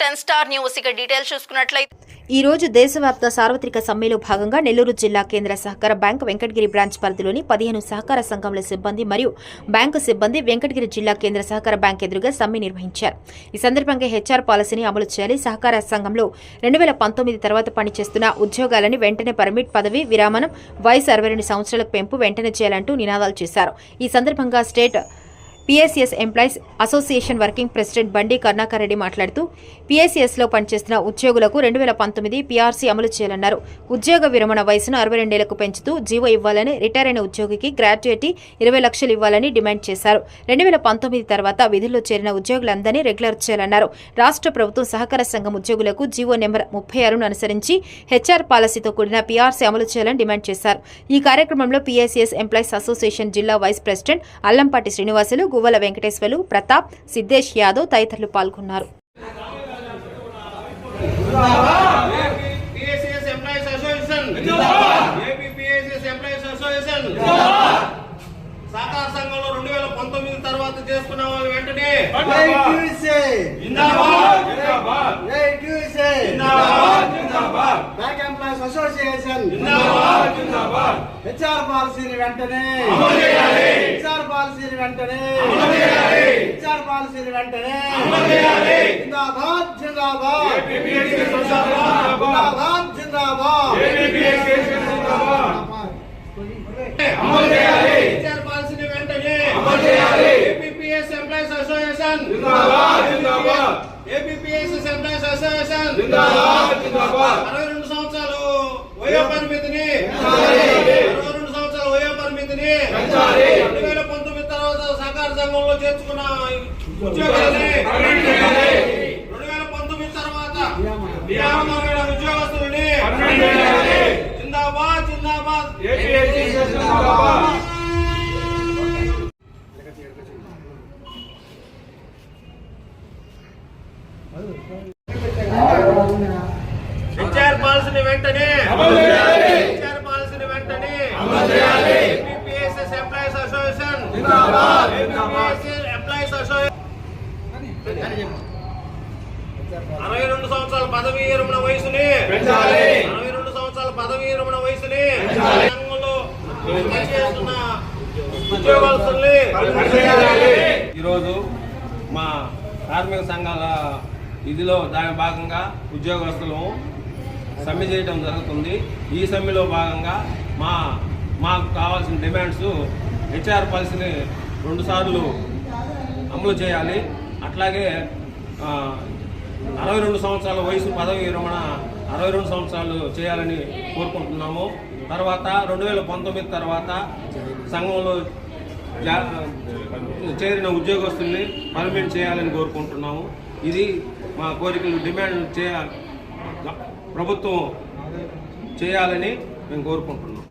Ten star news. ఇక details చూసుకున్నట్లయితే ఈ రోజు దేశవ్యాప్త సార్వత్రిక సమ్మెలో భాగంగా నెల్లూరు జిల్లా కేంద్ర సహకార బ్యాంక్ వెంకటగిరి బ్రాంచ్ పరిధిలోని పదిహేను సహకార సంఘముల సిబ్బంది మరియు బ్యాంకు సిబ్బంది వెంకటగిరి జిల్లా కేంద్ర సహకార బ్యాంక్ ఎదురుగా సమ్మె నిర్వహించారు. ఈ సందర్భంగా హెచ్ఆర్ పాలసీని అమలు చేయాలి. సహకార సంఘంలో రెండు వేల పంతొమ్మిది తర్వాత పనిచేస్తున్న ఉద్యోగాలని వెంటనే పర్మిట్ పదవి విరామనం వయసు అరవై రెండు సంవత్సరాలకు పెంపు వెంటనే చేయాలంటూ నినాదాలు చేశారు. ఈ సందర్భంగా state PSS employees association working president Bandi Karunakar Reddy మాట్లాడుతూ పిఎస్ఎస్లో పనిచేస్తున్న ఉద్యోగులకు రెండు వేల పంతొమ్మిది పీఆర్సీ అమలు చేయాలన్నారు. ఉద్యోగ విరమణ వయసును అరవై రెండేళ్ళకు పెంచుతూ జీవో ఇవ్వాలని రిటైర్ అయిన ఉద్యోగికి గ్రాడ్యుయేటీ ఇరవై లక్షలు ఇవ్వాలని డిమాండ్ చేశారు. రెండు వేల పంతొమ్మిది తర్వాత విధుల్లో చేరిన ఉద్యోగులందరినీ రెగ్యులర్ చేయాలన్నారు. రాష్ట్ర ప్రభుత్వం సహకార సంఘం ఉద్యోగులకు జీవో నెంబర్ ముప్పై ఆరును అనుసరించి హెచ్ఆర్ పాలసీతో కూడిన పీఆర్సీ అమలు చేయాలని డిమాండ్ చేశారు. ఈ కార్యక్రమంలో పీఎస్ఎస్ ఎంప్లాయీస్ అసోసియేషన్ జిల్లా వైస్ ప్రెసిడెంట్ అల్లంపాటి శ్రీనివాసులు గువ్వల వెంకటేశ్వర్లు ప్రతాప్ సిద్దేశ్ యాదవ్ తదితరులు పాల్గొన్నారు. సహకార సంఘంలో రెండు వేల పంతొమ్మిది తర్వాత చేసుకున్న వాళ్ళు వెంటనే బ్యాంక్ ఎంప్లాయీస్ అసోసియేషన్ జిందాబాద్ హెచ్ఆర్ పాలసీని వెంటనే హెచ్ఆర్ పాలసీని వెంటనే. హెచ్ఆర్ పాలసీని వెంటనే జిందాబాద్ జిందాబాద్. జిందాబాద్. జిందాబాద్ అమలు చేయాలి హెచ్ఆర్ పాలసీని వెంటనే అమలు చేయాలి ఏపీపీఎస్ ఎంప్లాయీస్ అసోసియేషన్. జిందాబాద్ జిందాబాద్. APPS employees association. జిందాబాద్ జిందాబాద్. సంవత్సరాలు వయో పరిమితిని అరవై రెండు సంవత్సరాల వయో పరిమితిని సంఘంలో చేర్చుకున్న ఉద్యోగాలని రెండు వేల పంతొమ్మిది తర్వాత ఉద్యోగస్తులని జిందాబాద్ జిందాబాద్. హెచ్ఆర్ పాలసీని వెంటనే హెచ్ఆర్ పాలసీని వెంటనే APSS employees association APSS employees association అరవై రెండు సంవత్సరాల పదవీ విరమణ వయసుని. అరవై రెండు సంవత్సరాల పదవీ విరమణ వయసుని. ఈరోజు మా కార్మిక సంఘాల ఇదిలో దాని భాగంగా ఉద్యోగస్తులు సమ్మె చేయడం జరుగుతుంది. ఈ సమ్మెలో భాగంగా మా మాకు కావాల్సిన డిమాండ్స్ హెచ్ఆర్ పాలసీని రెండుసార్లు అమలు చేయాలి. అట్లాగే అరవై రెండు సంవత్సరాల వయసు పదవి విరమణ అరవై రెండు సంవత్సరాలు చేయాలని కోరుకుంటున్నాము. తర్వాత రెండు వేల పంతొమ్మిది తర్వాత సంఘంలో జా- చేరిన ఉద్యోగస్తుల్ని పర్మిట్ చేయాలని కోరుకుంటున్నాము. ఇది మా కోరికలు డిమాండ్ చేయ ప్రభుత్వం చేయాలని మేము కోరుకుంటున్నాం.